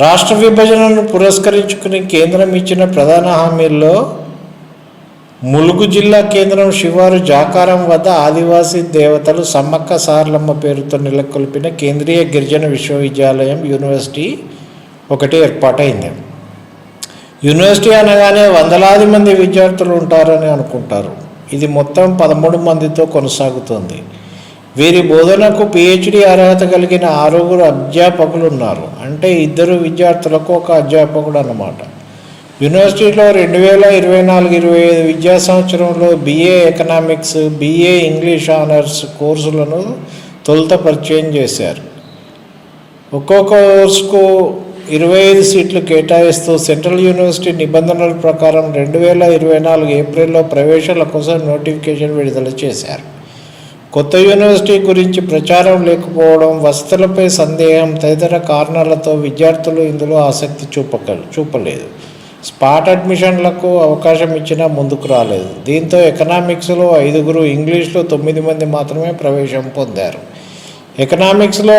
రాష్ట్ర విభజనను పురస్కరించుకుని కేంద్రం ఇచ్చిన ప్రధాన హామీల్లో ములుగు జిల్లా కేంద్రం శివారు జాకారం వద్ద ఆదివాసీ దేవతలు సమ్మక్క సార్లమ్మ పేరుతో నెలకొల్పిన కేంద్రీయ గిరిజన విశ్వవిద్యాలయం యూనివర్సిటీ ఒకటి ఏర్పాటైంది. యూనివర్సిటీ అనగానే వందలాది మంది విద్యార్థులు ఉంటారని అనుకుంటారు. ఇది మొత్తం పదమూడు మందితో కొనసాగుతుంది. వీరి బోధనకు పిహెచ్డి అర్హత కలిగిన ఆరుగురు అధ్యాపకులు ఉన్నారు అంటే ఇద్దరు విద్యార్థులకు ఒక అధ్యాపకుడు అన్నమాట. యూనివర్సిటీలో రెండు వేల ఇరవై నాలుగు ఇరవై ఐదు విద్యా సంవత్సరంలో BA economics BA English honours కోర్సులను తొలుత పరిచయం చేశారు. ఒక్కో కోర్సుకు ఇరవై ఐదు సీట్లు కేటాయిస్తూ సెంట్రల్ యూనివర్సిటీ నిబంధనల ప్రకారం రెండు వేల ఇరవై నాలుగు ఏప్రిల్లో ప్రవేశాల కోసం నోటిఫికేషన్ విడుదల చేశారు. కొత్త యూనివర్సిటీ గురించి ప్రచారం లేకపోవడం వసతులపై సందేహం తదితర కారణాలతో విద్యార్థులు ఇందులో ఆసక్తి చూపక చూపలేదు. స్పాట్ అడ్మిషన్లకు అవకాశం ఇచ్చినా ముందుకు రాలేదు. దీంతో ఎకనామిక్స్లో ఐదుగురు ఇంగ్లీష్లో తొమ్మిది మంది మాత్రమే ప్రవేశం పొందారు. ఎకనామిక్స్లో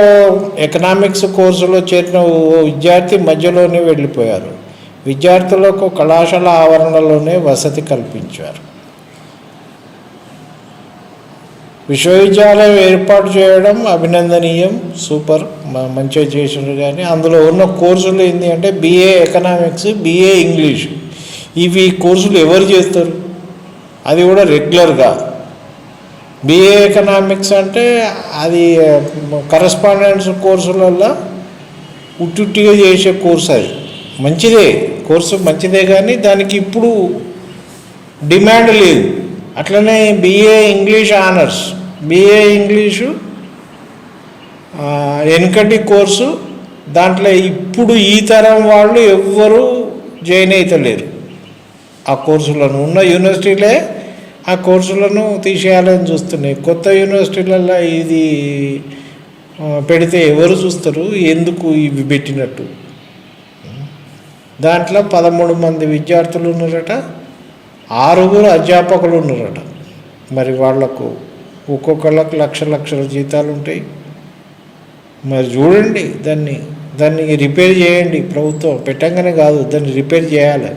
ఎకనామిక్స్ కోర్సులో చేరిన ఓ విద్యార్థి మధ్యలోనే వెళ్ళిపోయారు. విద్యార్థులకు కళాశాల ఆవరణలోనే వసతి కల్పించారు. విశ్వవిద్యాలయం ఏర్పాటు చేయడం అభినందనీయం సూపర్ మంచిగా చేసారు కానీ అందులో ఉన్న కోర్సులు ఏంటి అంటే బిఏ ఎకనామిక్స్ బిఏ ఇంగ్లీష్ ఇవి కోర్సులు ఎవరు చేస్తారు? అది కూడా రెగ్యులర్గా. బిఏ ఎకనామిక్స్ అంటే అది కరస్పాండెన్స్ కోర్సులలో ఉట్టుట్టిగా చేసే కోర్సు అది. మంచిదే కోర్సు మంచిదే కానీ దానికి ఇప్పుడు డిమాండ్ లేదు. అట్లనే BA English honours BA English వెనుకటి కోర్సు దాంట్లో ఇప్పుడు ఈ తరం వాళ్ళు ఎవ్వరూ జాయిన్ అవుతలేరు ఆ కోర్సులను ఉన్న యూనివర్సిటీలే ఆ కోర్సులను తీసేయాలని చూస్తున్నాయి. కొత్త యూనివర్సిటీలలో ఇది పెడితే ఎవరు చూస్తారు? ఎందుకు ఇవి పెట్టినట్టు? దాంట్లో పదమూడు మంది విద్యార్థులు ఉన్నారట ఆరుగురు అధ్యాపకులు ఉన్నారట. మరి వాళ్ళకు ఒక్కొక్కళ్ళకి లక్ష లక్షల జీతాలు ఉంటాయి. మరి చూడండి దాన్ని దాన్ని రిపేర్ చేయండి. ప్రభుత్వం పెట్టంగానే కాదు దాన్ని రిపేర్ చేయాలి.